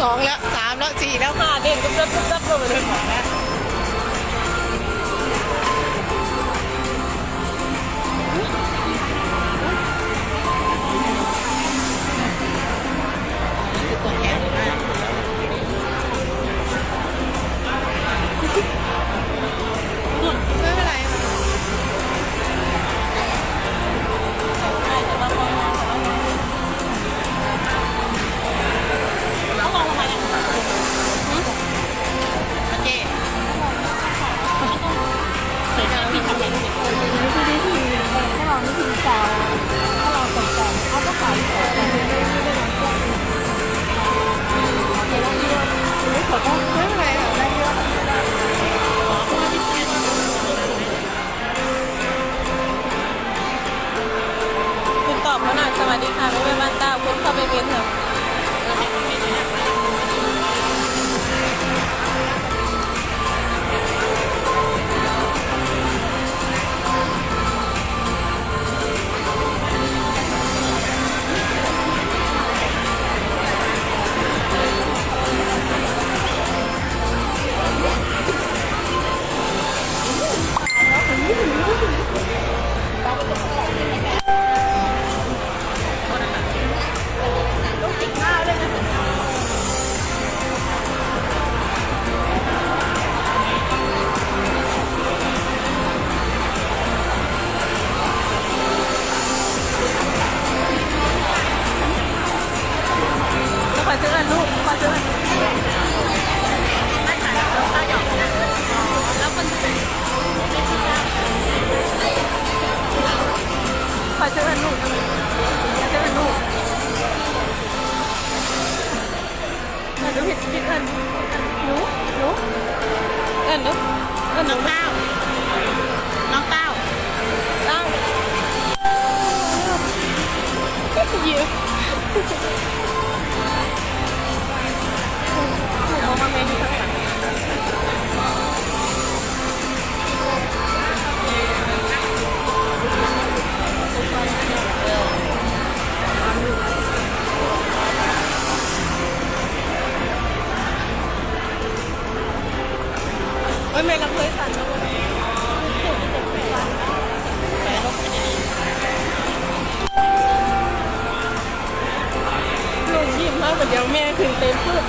สองแล้วสามแล้วสี่แล้วห้าเด่นก็เริ่มเริ่มเริ่มเลย อบคุณหน่อยสวัสดีค่ะน้องเวมันตาคุณเข้าไปเมียเถอะ มาก ไม่ไม่เราเคยสั่นแล้วหนูยิ้มมากแต่เดี๋ยวแม่คือเต็มปึ๊บ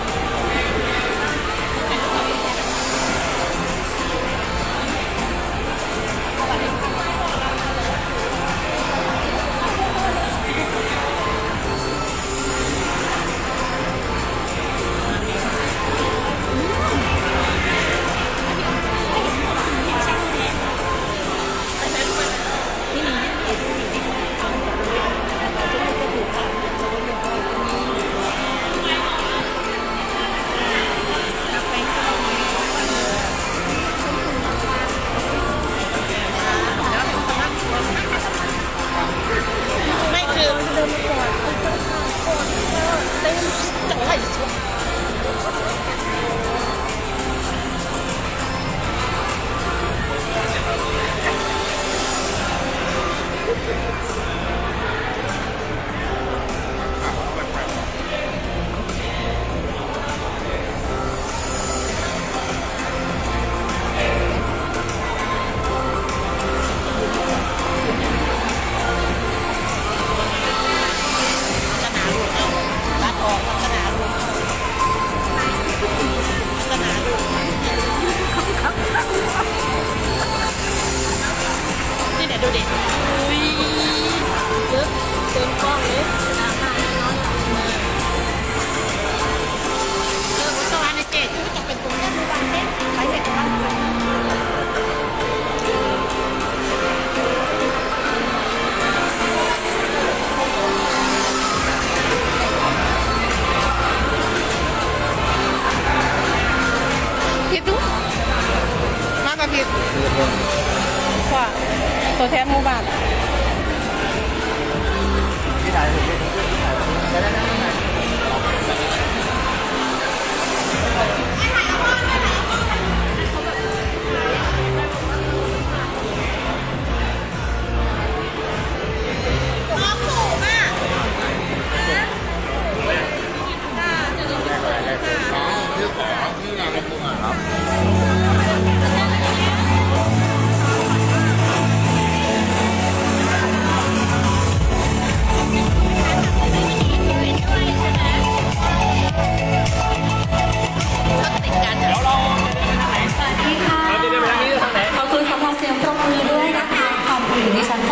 ตัวแทนหมู่บ้าน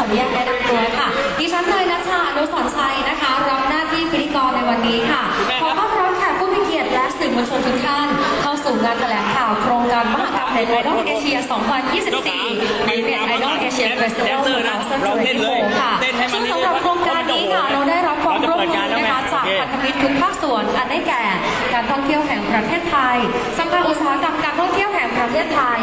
นุญาตแนะนำตัวค่ะ ดิฉันเนยนัชชาอนุสรชัยนะคะรับหน้าที่พิธีกรในวันนี้ค่ะ ขอต้อนรับแขกผู้มีเกียรติและสื่อมวลชนทุกท่าน เข้าสู่งานแถลงข่าวโครงการมหากรรมเนไอดอลเอเชีย 2024ในเน็ตไอดอลเอเชียเฟสติวัลเมืองอัลเซนเจริค่ะซึ่งสำหรับโครงการนี้ค่ะเราได้รับความร่วมมือนะคะจากพันธมิตรทุกภาคส่วนอันได้แก่ การท่องเที่ยวแห่งประเทศไทยสภาอุตสาหกรรมการท่องเที่ยวแห่งประเทศไทย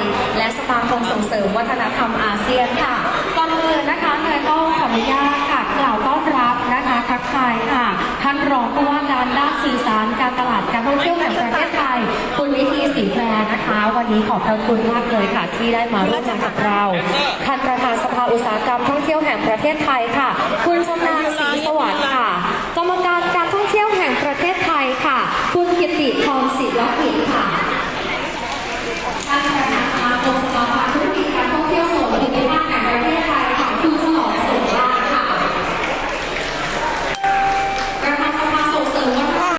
และสมาคมส่งเสริมวัฒนธรรมอาเซียนค่ะก่อนอื่นนะคะเนยต้องขออนุญาตค่ะกล่าวต้อนรับนะคะทักทายค่ะ ท่านรองผู้ว่าการด้านสื่อสารการตลาดการท่องเที่ยวแห่งประเทศไทย คุณวิธีศรีแพรนะคะ วันนี้ขอบพระคุณมากเลยค่ะ ที่ได้มาร่วมงานกับเราท่านประธานสภาอุตสาหกรรมท่องเที่ยวแห่งประเทศไทยค่ะ คุณชำนาญศรีสวัสดิ์ค่ะ กรรมการการท่องเที่ยวแห่งประเทศไทยค่ะ คุณกิติพรศิลปิ